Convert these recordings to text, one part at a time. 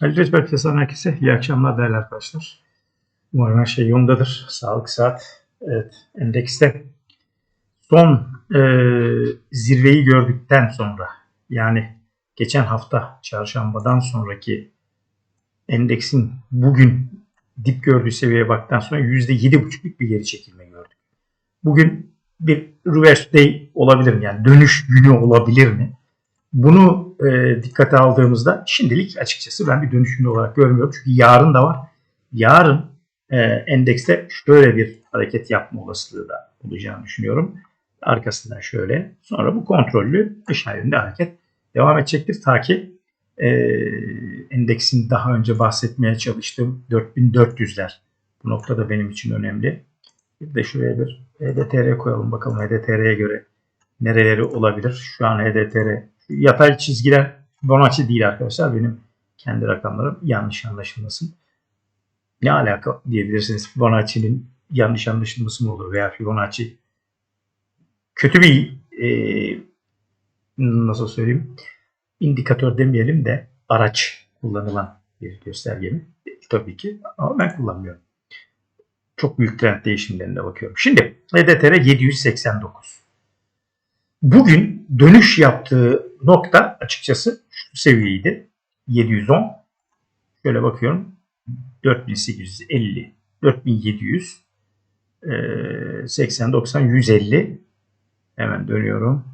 Ali Rezber Piyasadan herkese iyi akşamlar değerli arkadaşlar. Umarım her şey yolundadır. Sağlık saat. Evet, endekste son e, zirveyi gördükten sonra yani geçen hafta çarşambadan sonraki endeksin bugün dip gördüğü seviyeye baktıktan sonra %7,5'luk bir geri çekilme gördük. Bugün bir reverse day olabilir mi? Yani dönüş günü olabilir mi? Bunu e, dikkate aldığımızda şimdilik açıkçası ben bir dönüş günü olarak görmüyorum. Çünkü yarın da var. Yarın e, endekste şöyle bir hareket yapma olasılığı da olacağını düşünüyorum. Arkasından şöyle. Sonra bu kontrollü aşağı yönde hareket devam edecektir. Ta ki e, endeksin daha önce bahsetmeye çalıştığım 4400'ler. Bu noktada benim için önemli. Bir de şuraya bir HDTR koyalım bakalım HDTR'ye göre nereleri olabilir. Şu an HDTR yatay çizgiler Fibonacci değil arkadaşlar. Benim kendi rakamlarım yanlış anlaşılmasın. Ne alaka diyebilirsiniz. Fibonacci'nin yanlış anlaşılması mı olur veya Fibonacci kötü bir e, nasıl söyleyeyim indikatör demeyelim de araç kullanılan bir gösterge mi? Tabii ki ama ben kullanmıyorum. Çok büyük trend değişimlerine bakıyorum. Şimdi HDTR 789. Bugün dönüş yaptığı nokta açıkçası şu seviyeydi. 710. Şöyle bakıyorum. 4850, 4700, 80, 90, 150. Hemen dönüyorum.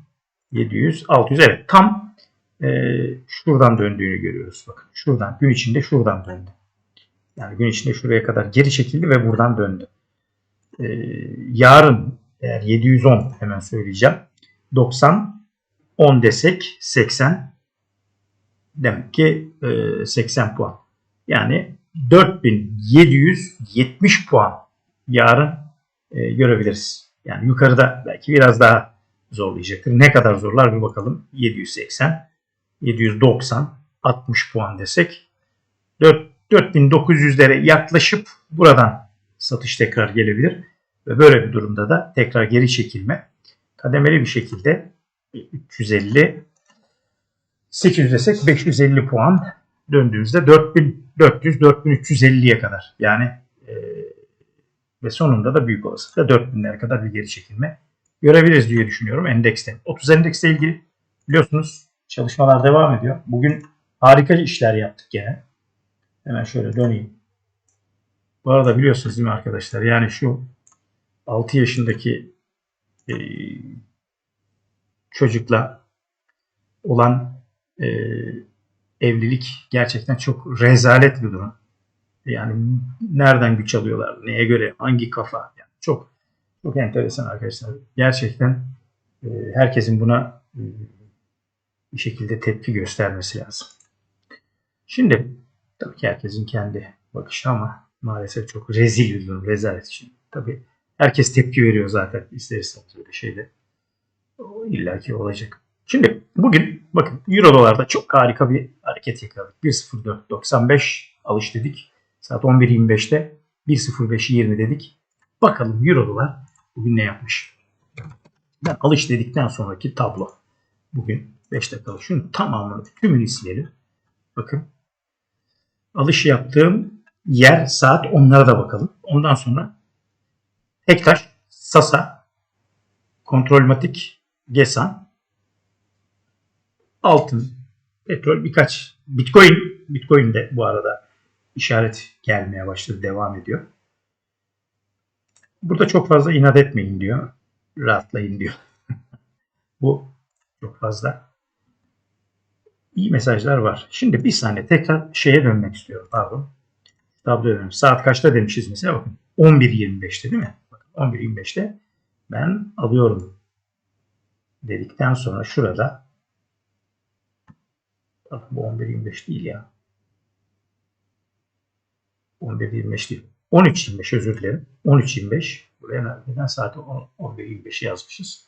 700, 600. Evet tam e, şuradan döndüğünü görüyoruz. Bakın şuradan gün içinde şuradan döndü. Yani gün içinde şuraya kadar geri çekildi ve buradan döndü. E, yarın eğer 710 hemen söyleyeceğim. 90 10 desek 80 demek ki e, 80 puan. Yani 4770 puan yarın e, görebiliriz. Yani yukarıda belki biraz daha zorlayacaktır. Ne kadar zorlar bir bakalım. 780, 790, 60 puan desek 4, 4900'lere yaklaşıp buradan satış tekrar gelebilir. Ve böyle bir durumda da tekrar geri çekilme kademeli bir şekilde 350 800 desek 550 puan döndüğümüzde 4400 4350'ye kadar yani e, ve sonunda da büyük olasılıkla 4000'lere kadar bir geri çekilme görebiliriz diye düşünüyorum endekste. 30 endekste ilgili biliyorsunuz çalışmalar devam ediyor. Bugün harika işler yaptık gene. Hemen şöyle döneyim. Bu arada biliyorsunuz değil mi arkadaşlar? Yani şu 6 yaşındaki e, çocukla olan e, evlilik gerçekten çok rezalet bir durum. Yani nereden güç alıyorlar, neye göre, hangi kafa. Yani çok çok enteresan arkadaşlar. Gerçekten e, herkesin buna e, bir şekilde tepki göstermesi lazım. Şimdi tabii ki herkesin kendi bakışı ama maalesef çok rezil bir durum, rezalet için. Tabii herkes tepki veriyor zaten ister istemez öyle şeyde. O illaki olacak. Şimdi bugün bakın Euro dolarda çok harika bir hareket yakaladık. 1.0495 alış dedik. Saat 11.25'te 1.0520 dedik. Bakalım Euro dolar bugün ne yapmış? Ben alış dedikten sonraki tablo. Bugün 5 dakikalık. Şunun tamamını tümünü silelim. Bakın. Alış yaptığım yer saat onlara da bakalım. Ondan sonra Hektaş, Sasa, Kontrolmatik, Gesan, altın, petrol birkaç Bitcoin, Bitcoin de bu arada işaret gelmeye başladı, devam ediyor. Burada çok fazla inat etmeyin diyor. Rahatlayın diyor. bu çok fazla iyi mesajlar var. Şimdi bir saniye tekrar şeye dönmek istiyorum. Pardon. Tabloya dönüyorum. Saat kaçta demişiz mesela bakın. 11.25'te değil mi? Bakın 11.25'te ben alıyorum dedikten sonra şurada bu 11.25 değil ya. 11.25 değil. 13.25 özür dilerim. 13.25. Buraya neden saati 11.25 yazmışız.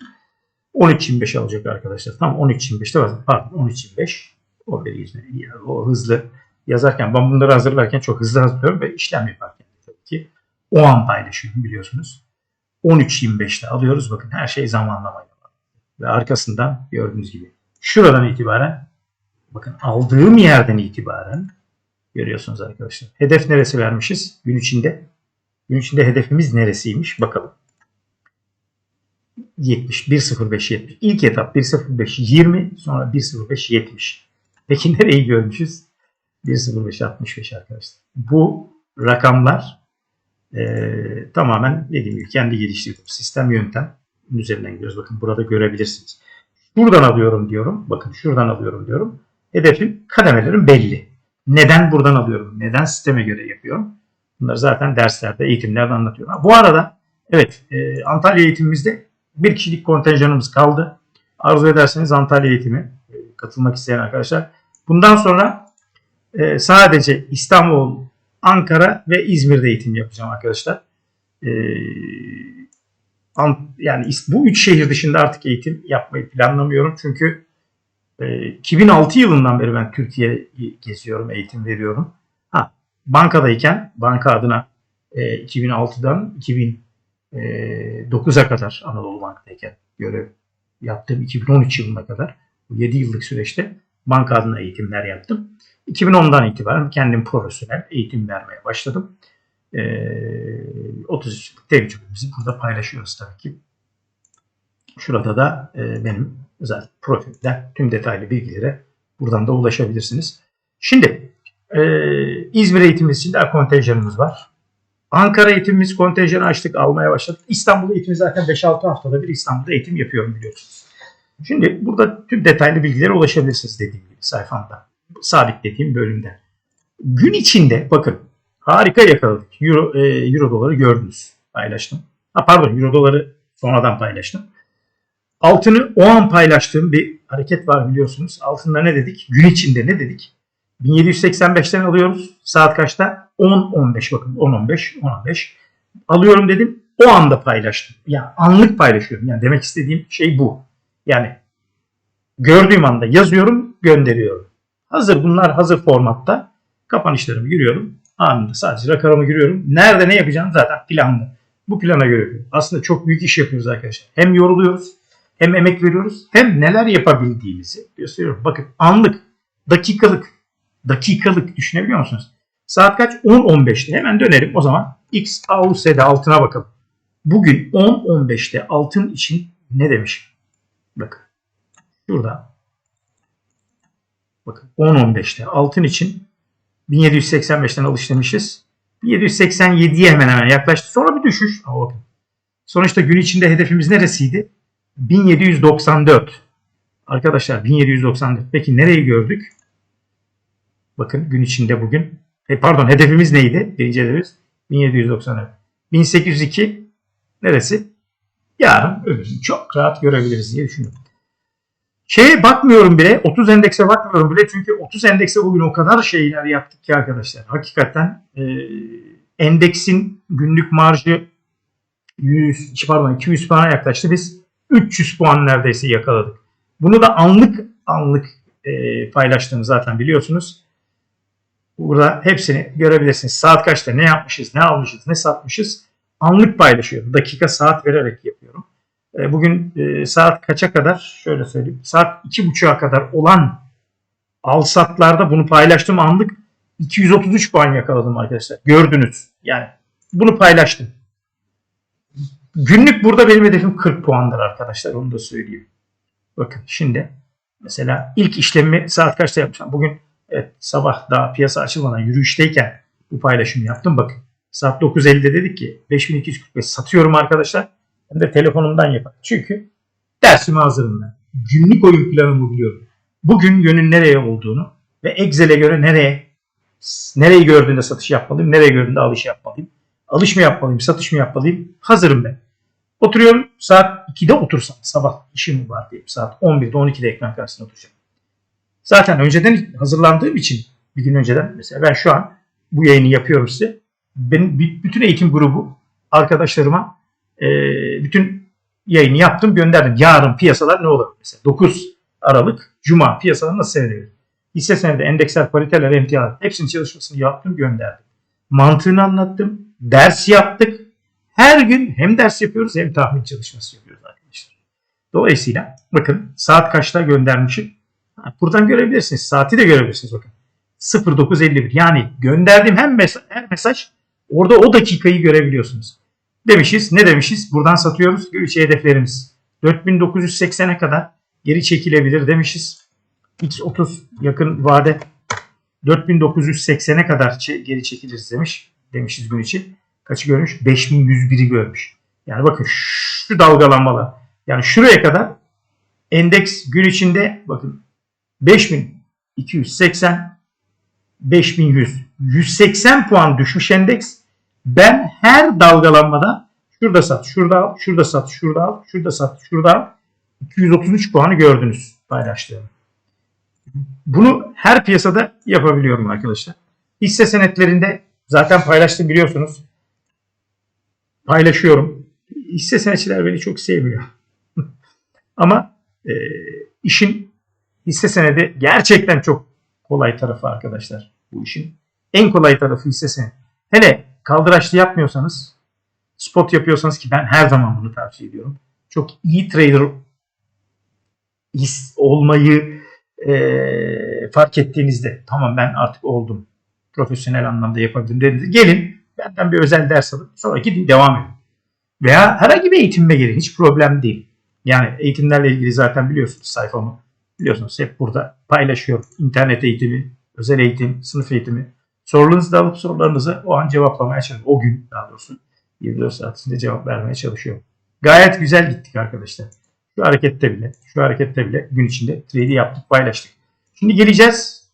13.25 alacak arkadaşlar. Tam 13.25'te var. Pardon 13.25. 11.25. O hızlı yazarken ben bunları hazırlarken çok hızlı hazırlıyorum ve işlem yaparken tabii ki o an paylaşıyorum biliyorsunuz. 13.25'te alıyoruz. Bakın her şey zamanlamayla. Ve arkasından gördüğünüz gibi şuradan itibaren bakın aldığım yerden itibaren Görüyorsunuz arkadaşlar. Hedef neresi vermişiz? Gün içinde. Gün içinde hedefimiz neresiymiş? Bakalım. 70, 1.05 70. İlk etap 1.05 20, sonra 1.05 70. Peki nereyi görmüşüz? 1.05 65 arkadaşlar. Bu rakamlar eee, tamamen dediğim gibi kendi geliştirdiğim sistem yöntem üzerinden gidiyoruz. Bakın burada görebilirsiniz. Şuradan alıyorum diyorum. Bakın şuradan alıyorum diyorum. Hedefim kademelerim belli. Neden buradan alıyorum? Neden sisteme göre yapıyorum? Bunları zaten derslerde, eğitimlerde anlatıyorum. Bu arada evet e, Antalya eğitimimizde bir kişilik kontenjanımız kaldı. Arzu ederseniz Antalya eğitimi e, katılmak isteyen arkadaşlar. Bundan sonra e, sadece İstanbul, Ankara ve İzmir'de eğitim yapacağım arkadaşlar. E, yani bu üç şehir dışında artık eğitim yapmayı planlamıyorum. Çünkü e, 2006 yılından beri ben Türkiye'yi geziyorum, eğitim veriyorum. Ha, bankadayken, banka adına e, 2006'dan 2009'a kadar Anadolu Bank'tayken görev yaptım. 2013 yılına kadar, bu 7 yıllık süreçte banka adına eğitimler yaptım. 2010'dan itibaren kendim profesyonel eğitim vermeye başladım. Ee, 33 yıllık tecrübemizi burada paylaşıyoruz tabii ki. Şurada da benim özel profilimden tüm detaylı bilgilere buradan da ulaşabilirsiniz. Şimdi İzmir eğitimimiz için daha kontenjanımız var. Ankara eğitimimiz kontenjanı açtık, almaya başladık. İstanbul eğitimi zaten 5-6 haftada bir İstanbul'da eğitim yapıyorum biliyorsunuz. Şimdi burada tüm detaylı bilgilere ulaşabilirsiniz dediğim gibi sayfamda. Sabitlediğim bölümden. Gün içinde bakın harika yakaladık. Euro, e, Euro doları gördünüz. Paylaştım. Ha, pardon Euro doları sonradan paylaştım. Altını o an paylaştığım bir hareket var biliyorsunuz. Altında ne dedik? Gün içinde ne dedik? 1785'ten alıyoruz. Saat kaçta? 10-15 bakın 10-15 10-15 alıyorum dedim. O anda paylaştım. Yani anlık paylaşıyorum. Yani demek istediğim şey bu. Yani gördüğüm anda yazıyorum, gönderiyorum. Hazır bunlar hazır formatta. Kapanışlarımı giriyorum. Anında sadece rakamı giriyorum. Nerede ne yapacağım zaten planlı. Bu plana göre yapıyorum. Aslında çok büyük iş yapıyoruz arkadaşlar. Hem yoruluyoruz, hem emek veriyoruz, hem neler yapabildiğimizi gösteriyorum. Bakın anlık, dakikalık, dakikalık düşünebiliyor musunuz? Saat kaç? 10.15'te. Hemen dönelim. O zaman X AUS'de altına bakalım. Bugün 10.15'te altın için ne demiş? Bakın. Şurada. Bakın 10.15'te altın için 1785'ten alış demişiz. 1787'ye hemen hemen yaklaştı. Sonra bir düşüş. Bakın. Sonuçta gün içinde hedefimiz neresiydi? 1794. Arkadaşlar 1794. Peki nereyi gördük? Bakın gün içinde bugün. E, pardon hedefimiz neydi? Birinci hedefimiz 1794. 1802 neresi? Yarın öbür çok rahat görebiliriz diye düşünüyorum. Şeye bakmıyorum bile. 30 endekse bakmıyorum bile. Çünkü 30 endekse bugün o kadar şeyler yaptık ki arkadaşlar. Hakikaten e, endeksin günlük marjı 100, pardon 200 puana yaklaştı. Biz 300 puan neredeyse yakaladık. Bunu da anlık anlık e, paylaştığımı zaten biliyorsunuz. Burada hepsini görebilirsiniz. Saat kaçta ne yapmışız, ne almışız, ne satmışız. Anlık paylaşıyorum. Dakika saat vererek yapıyorum. E, Bugün e, saat kaça kadar? Şöyle söyleyeyim. Saat 2.30'a kadar olan al satlarda bunu paylaştım anlık 233 puan yakaladım arkadaşlar. Gördünüz. Yani bunu paylaştım. Günlük burada benim hedefim 40 puandır arkadaşlar. Onu da söyleyeyim. Bakın şimdi mesela ilk işlemi saat kaçta yapacağım? Bugün evet, sabah daha piyasa açılmadan yürüyüşteyken bu paylaşımı yaptım. Bakın saat 9.50'de dedik ki 5245 satıyorum arkadaşlar. Hem de telefonumdan yaparım. Çünkü dersime hazırım ben. Günlük oyun planımı biliyorum. Bugün yönün nereye olduğunu ve Excel'e göre nereye nereyi gördüğünde satış yapmalıyım, nereye gördüğünde alış yapmalıyım. Alış mı yapmalıyım, satış mı yapmalıyım? Hazırım ben. Oturuyorum saat 2'de otursam sabah işim var diye saat 11'de 12'de ekran karşısında oturacağım. Zaten önceden hazırlandığım için bir gün önceden mesela ben şu an bu yayını yapıyorum size. Benim bütün eğitim grubu arkadaşlarıma e, bütün yayını yaptım gönderdim. Yarın piyasalar ne olur? Mesela 9 Aralık Cuma piyasalar nasıl seyrediyor? Hisse senedi, endeksler, pariteler, emtialar hepsinin çalışmasını yaptım gönderdim. Mantığını anlattım. Ders yaptık. Her gün hem ders yapıyoruz hem tahmin çalışması yapıyoruz arkadaşlar. Dolayısıyla bakın saat kaçta göndermişim. Buradan görebilirsiniz. Saati de görebilirsiniz bakın. 0951. Yani gönderdiğim hem mesaj, her mesaj orada o dakikayı görebiliyorsunuz. Demişiz. Ne demişiz? Buradan satıyoruz. Gülçe hedeflerimiz 4980'e kadar geri çekilebilir demişiz. X30 yakın vade 4980'e kadar geri çekiliriz demiş. Demişiz gün için. Kaçı görmüş? 5101'i görmüş. Yani bakın şu dalgalanmalar. Yani şuraya kadar endeks gün içinde bakın 5280 5100 180 puan düşmüş endeks. Ben her dalgalanmada şurada sat, şurada al, şurada sat, şurada al, şurada sat, şurada al. 233 puanı gördünüz paylaştığım. Bunu her piyasada yapabiliyorum arkadaşlar. Hisse senetlerinde zaten paylaştım biliyorsunuz. Paylaşıyorum. Hisse senetçiler beni çok sevmiyor. Ama e, işin hisse senedi gerçekten çok kolay tarafı arkadaşlar bu işin. En kolay tarafı hisse senedi. Hele kaldıraçlı yapmıyorsanız spot yapıyorsanız ki ben her zaman bunu tavsiye ediyorum. Çok iyi trader olmayı e, fark ettiğinizde tamam ben artık oldum. Profesyonel anlamda yapabilirim dediğinizde gelin benden bir özel ders alıp sonra gidin devam edin. Veya herhangi bir eğitimime gelin. Hiç problem değil. Yani eğitimlerle ilgili zaten biliyorsunuz sayfamı. Biliyorsunuz hep burada paylaşıyorum. İnternet eğitimi, özel eğitim, sınıf eğitimi. Sorularınızı alıp sorularınızı o an cevaplamaya çalışıyorum. O gün daha doğrusu 24 saat içinde cevap vermeye çalışıyorum. Gayet güzel gittik arkadaşlar. Şu harekette bile, şu harekette bile gün içinde trade'i yaptık, paylaştık. Şimdi geleceğiz.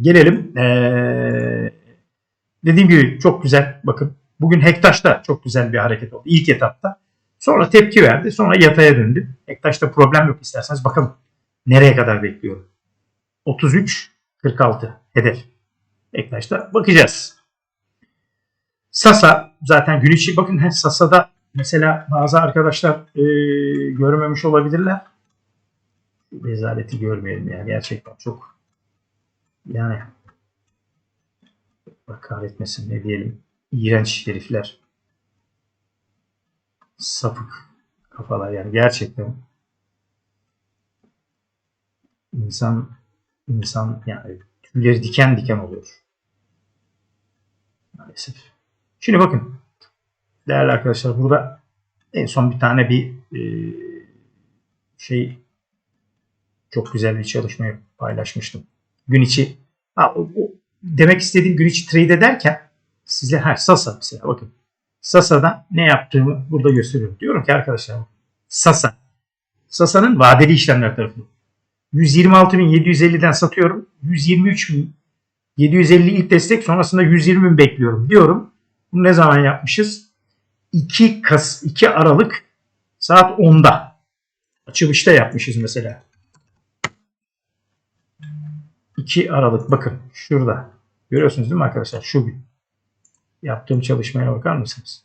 Gelelim. Ee, dediğim gibi çok güzel. Bakın bugün Hektaş'ta çok güzel bir hareket oldu. İlk etapta. Sonra tepki verdi. Sonra yataya döndü. Hektaş'ta problem yok isterseniz. Bakalım nereye kadar bekliyorum. 33 46 hedef. Hektaş'ta bakacağız. Sasa zaten gün içi bakın he, Sasa'da mesela bazı arkadaşlar e, görmemiş olabilirler. Rezaleti görmeyelim ya gerçekten çok yani bak kahretmesin ne diyelim iğrenç herifler sapık kafalar yani gerçekten insan insan yani tüyleri diken diken oluyor. Maalesef. Şimdi bakın değerli arkadaşlar burada en son bir tane bir e, şey çok güzel bir çalışma paylaşmıştım. Gün içi ha, demek istediğim gün içi trade ederken size ha Sasa mesela bakın Sasa'da ne yaptığımı burada gösteriyorum. Diyorum ki arkadaşlar Sasa Sasa'nın vadeli işlemler tarafı. 126.750'den satıyorum. 123.750 ilk destek sonrasında 120.000 bekliyorum diyorum. Bunu ne zaman yapmışız? 2 Kas 2 Aralık saat 10'da. Açılışta yapmışız mesela. 2 Aralık bakın şurada. Görüyorsunuz değil mi arkadaşlar? Şu gün. Yaptığım çalışmaya bakar mısınız?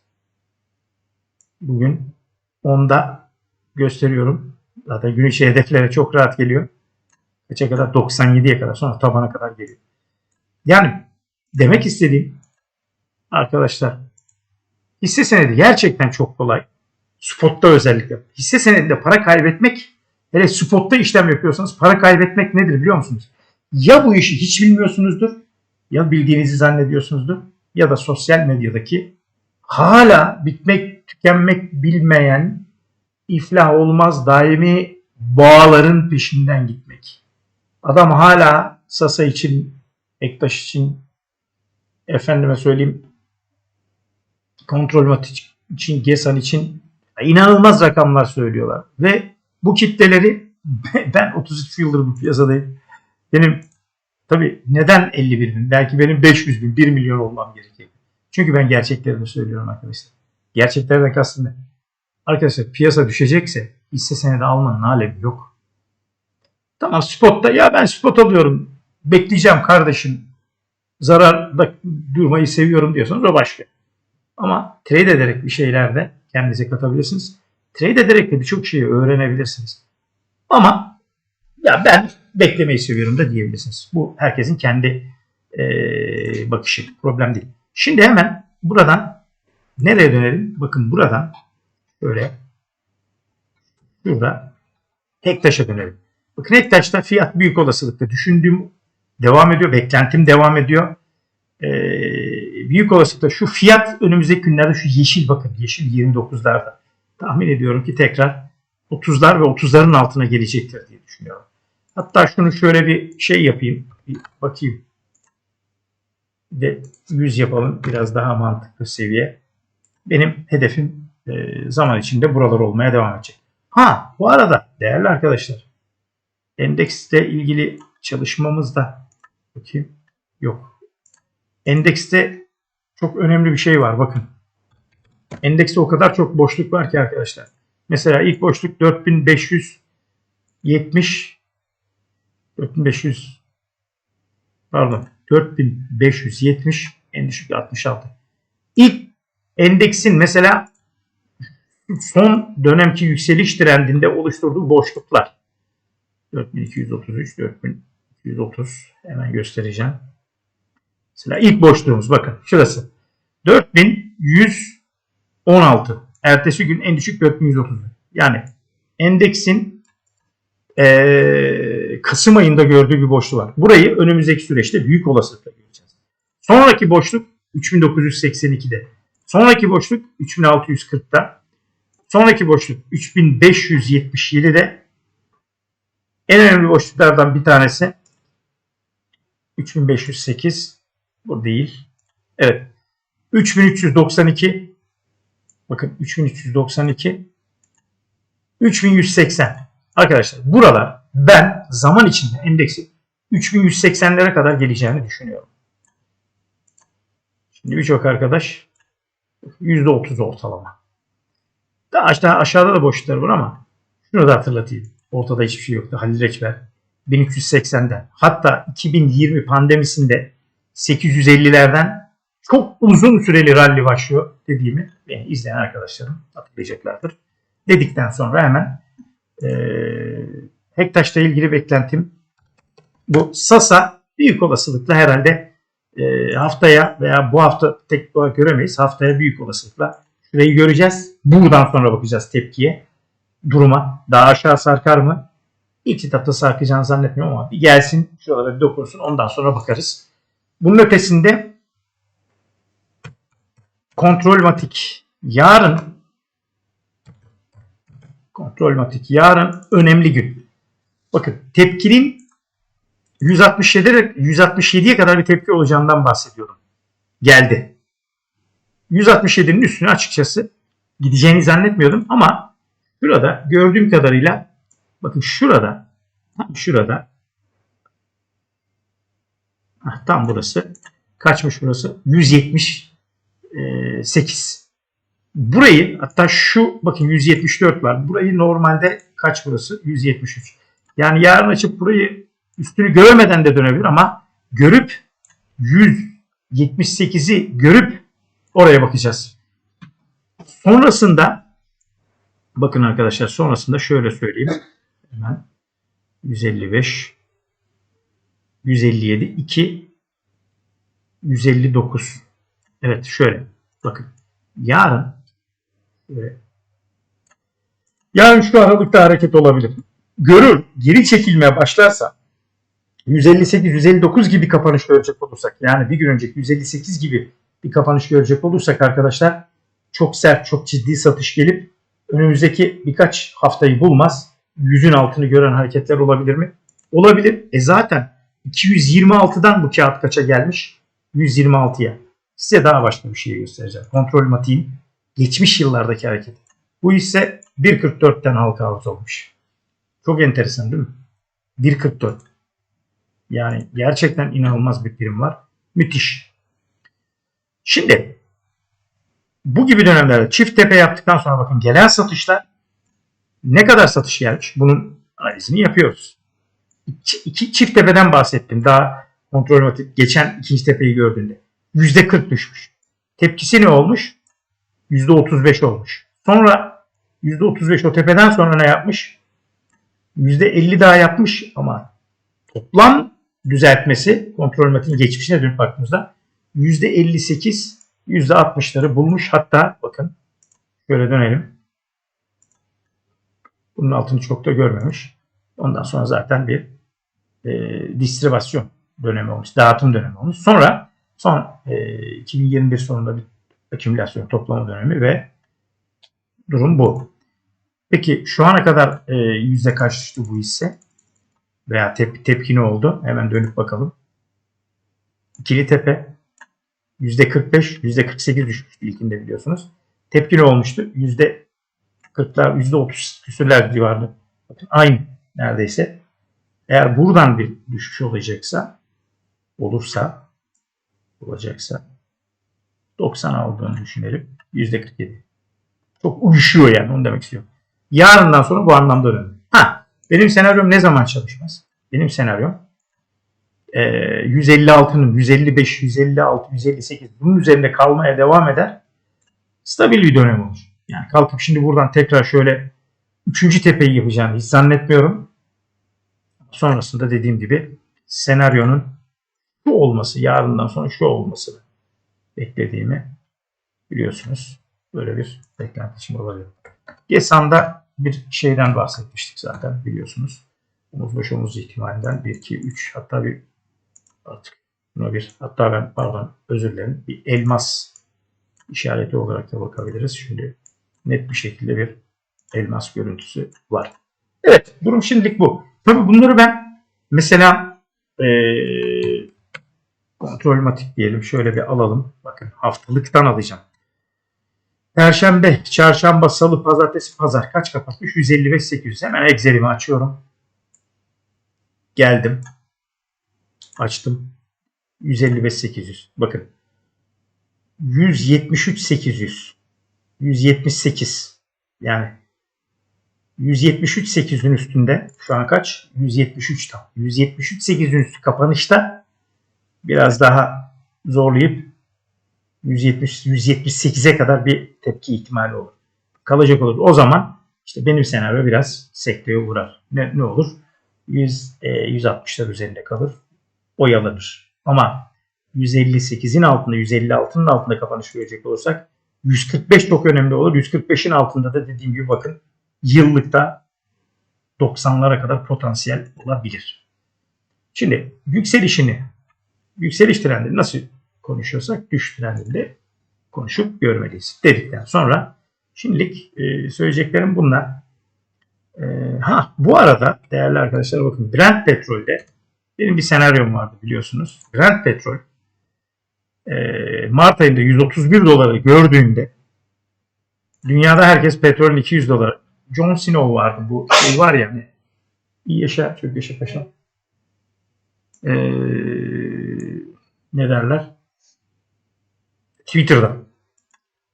Bugün 10'da gösteriyorum. Zaten gün içi hedeflere çok rahat geliyor. Kaça kadar? 97'ye kadar. Sonra tabana kadar geliyor. Yani demek istediğim arkadaşlar hisse senedi gerçekten çok kolay. Spotta özellikle. Hisse senedinde para kaybetmek hele spotta işlem yapıyorsanız para kaybetmek nedir biliyor musunuz? Ya bu işi hiç bilmiyorsunuzdur ya bildiğinizi zannediyorsunuzdur ya da sosyal medyadaki hala bitmek tükenmek bilmeyen iflah olmaz daimi boğaların peşinden gitmek. Adam hala Sasa için, Ektaş için, efendime söyleyeyim kontrol matik için, Gesan için inanılmaz rakamlar söylüyorlar. Ve bu kitleleri ben 33 yıldır bu piyasadayım. Benim tabi neden 51 bin? Belki benim 500 bin, 1 milyon olmam gerekiyor. Çünkü ben gerçeklerini söylüyorum arkadaşlar. Gerçeklerden kastım ne? Arkadaşlar piyasa düşecekse hisse senedi almanın alemi yok. Tamam spotta ya ben spot alıyorum. Bekleyeceğim kardeşim. Zararda durmayı seviyorum diyorsanız o başka. Ama trade ederek bir şeylerde kendinize katabilirsiniz. Trade ederek de birçok şeyi öğrenebilirsiniz. Ama ya ben beklemeyi seviyorum da diyebilirsiniz. Bu herkesin kendi e, bakışı. Problem değil. Şimdi hemen buradan nereye dönelim? Bakın buradan böyle şurada Hektaş'a dönelim. Bakın Hektaş'ta fiyat büyük olasılıkla düşündüğüm devam ediyor. Beklentim devam ediyor. Ee, büyük olasılıkla şu fiyat önümüzdeki günlerde şu yeşil bakın yeşil 29'larda. Tahmin ediyorum ki tekrar 30'lar ve 30'ların altına gelecektir diye düşünüyorum. Hatta şunu şöyle bir şey yapayım. Bir bakayım. Ve 100 yapalım. Biraz daha mantıklı seviye. Benim hedefim e, zaman içinde buralar olmaya devam edecek. Ha bu arada değerli arkadaşlar endeksle ilgili çalışmamızda bakayım yok. Endekste çok önemli bir şey var bakın. Endekste o kadar çok boşluk var ki arkadaşlar. Mesela ilk boşluk 4570 4500 pardon 4570 en düşük 66. İlk endeksin mesela son dönemki yükseliş trendinde oluşturduğu boşluklar 4233 4230 hemen göstereceğim. Mesela ilk boşluğumuz bakın şurası 4116 ertesi gün en düşük 4130 yani endeksin ee, Kasım ayında gördüğü bir boşluğu var. Burayı önümüzdeki süreçte büyük olasılıkla göreceğiz. Sonraki boşluk 3982'de. Sonraki boşluk 3640'da. Sonraki boşluk 3577'de. En önemli boşluklardan bir tanesi 3508 bu değil. Evet. 3392 bakın 3392 3180 arkadaşlar buralar ben zaman içinde endeksi 3180'lere kadar geleceğini düşünüyorum. Şimdi birçok arkadaş %30 ortalama. Daha aşağı, aşağıda da boşluklar var ama şunu da hatırlatayım. Ortada hiçbir şey yoktu. Halil Reçber 1380'den hatta 2020 pandemisinde 850'lerden çok uzun süreli rally başlıyor dediğimi beni izleyen arkadaşlarım hatırlayacaklardır. Dedikten sonra hemen ee, Hektaş'la ilgili beklentim bu. Sasa büyük olasılıkla herhalde e, haftaya veya bu hafta tek olarak göremeyiz. Haftaya büyük olasılıkla şurayı göreceğiz. Buradan sonra bakacağız tepkiye. Duruma. Daha aşağı sarkar mı? İlk etapta sarkacağını zannetmiyorum ama bir gelsin şuralara bir dokunsun ondan sonra bakarız. Bunun ötesinde kontrolmatik yarın kontrolmatik yarın önemli gün. Bakın tepkinin 167 167'ye kadar bir tepki olacağından bahsediyorum. Geldi. 167'nin üstüne açıkçası gideceğini zannetmiyordum ama şurada gördüğüm kadarıyla bakın şurada şurada. Ah, tam burası. Kaçmış burası? 178 burayı hatta şu bakın 174 var. Burayı normalde kaç burası? 173 yani yarın açıp burayı üstünü görmeden de dönebilir ama görüp 178'i görüp oraya bakacağız. Sonrasında bakın arkadaşlar sonrasında şöyle söyleyeyim. Hemen. 155 157 2 159 Evet şöyle. Bakın. Yarın yarın şu aralıkta hareket olabilir. Görür geri çekilmeye başlarsa 158-159 gibi kapanış görecek olursak yani bir gün önceki 158 gibi bir kapanış görecek olursak arkadaşlar çok sert çok ciddi satış gelip önümüzdeki birkaç haftayı bulmaz. Yüzün altını gören hareketler olabilir mi? Olabilir. E zaten 226'dan bu kağıt kaça gelmiş? 126'ya. Size daha başka bir şey göstereceğim. Kontrol matiğin geçmiş yıllardaki hareket. Bu ise 1.44'ten halka arz olmuş. Çok enteresan değil mi? 1.44. Yani gerçekten inanılmaz bir prim var. Müthiş. Şimdi bu gibi dönemlerde çift tepe yaptıktan sonra bakın gelen satışlar ne kadar satış gelmiş? Bunun analizini yapıyoruz. İki, iki çift tepeden bahsettim. Daha kontrol geçen ikinci tepeyi gördüğünde. %40 düşmüş. Tepkisi ne olmuş? %35 olmuş. Sonra %35 o tepeden sonra ne yapmış? %50 daha yapmış ama toplam düzeltmesi kontrol metin geçmişine dönüp baktığımızda %58 %60'ları bulmuş. Hatta bakın şöyle dönelim. Bunun altını çok da görmemiş. Ondan sonra zaten bir e, distribasyon dönemi olmuş. Dağıtım dönemi olmuş. Sonra son e, 2021 sonunda bir akümülasyon toplama dönemi ve durum bu. Peki şu ana kadar e, yüzde kaç düştü bu hisse? Veya tep tepki ne oldu? Hemen dönüp bakalım. İkili tepe yüzde 45, yüzde 48 düşmüştü ilkinde biliyorsunuz. Tepki ne olmuştu? Yüzde 40'lar, yüzde 30 küsürler civarında. Aynı neredeyse. Eğer buradan bir düşüş olacaksa, olursa, olacaksa 90 aldığını düşünelim. Yüzde 47. Çok uyuşuyor yani onu demek istiyorum. Yarından sonra bu anlamda önemli. Ha, benim senaryom ne zaman çalışmaz? Benim senaryom e, 156'nın 155, 156, 158 bunun üzerinde kalmaya devam eder. Stabil bir dönem olur. Yani kalkıp şimdi buradan tekrar şöyle üçüncü tepeyi yapacağım hiç zannetmiyorum. Sonrasında dediğim gibi senaryonun şu olması, yarından sonra şu olması beklediğimi biliyorsunuz. Böyle bir beklentim olabilir. GESAM'da bir şeyden bahsetmiştik zaten biliyorsunuz. Omuz başı omuz ihtimalinden 1, 2, 3 hatta bir artık buna bir hatta ben pardon özür dilerim bir elmas işareti olarak da bakabiliriz. Şimdi net bir şekilde bir elmas görüntüsü var. Evet durum şimdilik bu. Tabii bunları ben mesela ee, kontrolmatik diyelim şöyle bir alalım. Bakın haftalıktan alacağım. Perşembe, çarşamba, salı, pazartesi, pazar kaç kapatmış? 155 800. Hemen Excel'imi açıyorum. Geldim. Açtım. 155 800. Bakın. 173 800. 178. Yani 173 800'ün üstünde şu an kaç? 173 tam. 173 800'ün üstü kapanışta biraz daha zorlayıp 170 178'e kadar bir tepki ihtimali olur. Kalacak olur. O zaman işte benim senaryo biraz sekteye uğrar. Ne, ne olur? 100 e, 160'lar üzerinde kalır. Oyalanır. Ama 158'in altında, 156'nın altında kapanış görecek olursak 145 çok önemli olur. 145'in altında da dediğim gibi bakın yıllıkta 90'lara kadar potansiyel olabilir. Şimdi yükselişini, yükseliş trendini nasıl konuşuyorsak düş trendinde konuşup görmeliyiz dedikten sonra şimdilik e, söyleyeceklerim bunlar. E, ha bu arada değerli arkadaşlar bakın Brent petrolde benim bir senaryom vardı biliyorsunuz. Brent petrol Mart ayında 131 doları gördüğünde dünyada herkes petrolün 200 doları John Snow vardı bu şey var ya hani iyi yaşa çok yaşa paşam. Ee, ne derler? Twitter'da.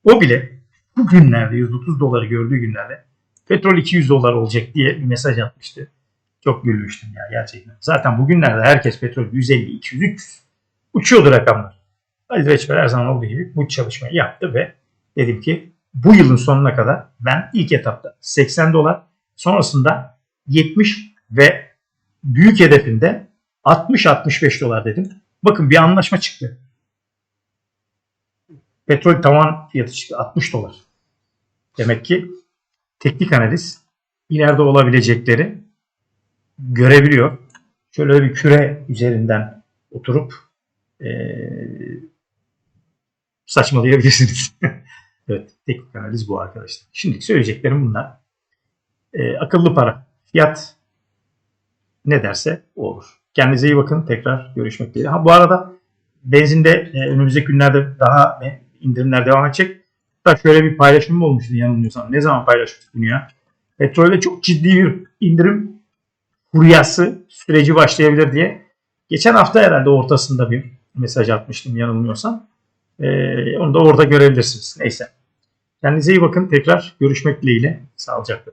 O bile bu günlerde 130 doları gördüğü günlerde petrol 200 dolar olacak diye bir mesaj atmıştı. Çok gülmüştüm ya gerçekten. Zaten bugünlerde herkes petrol 150, 200, 300 uçuyordu rakamlar. Ali Reçber her zaman olduğu gibi bu çalışmayı yaptı ve dedim ki bu yılın sonuna kadar ben ilk etapta 80 dolar sonrasında 70 ve büyük hedefinde 60-65 dolar dedim. Bakın bir anlaşma çıktı. Petrol tavan fiyatı çıktı 60 dolar. Demek ki teknik analiz ileride olabilecekleri görebiliyor. Şöyle bir küre üzerinden oturup ee, saçmalayabilirsiniz. evet, teknik analiz bu arkadaşlar. Şimdi söyleyeceklerim bunlar. Ee, akıllı para, fiyat ne derse o olur. Kendinize iyi bakın. Tekrar görüşmek dileğiyle. Ha bu arada benzinde e, önümüzdeki günlerde daha indirimler devam edecek. Hatta şöyle bir paylaşım olmuştu yanılmıyorsam. Ne zaman paylaşmıştık bunu ya? Petrolde çok ciddi bir indirim furyası süreci başlayabilir diye. Geçen hafta herhalde ortasında bir mesaj atmıştım yanılmıyorsam. Ee, onu da orada görebilirsiniz. Neyse. Kendinize iyi bakın. Tekrar görüşmek dileğiyle. Sağlıcakla.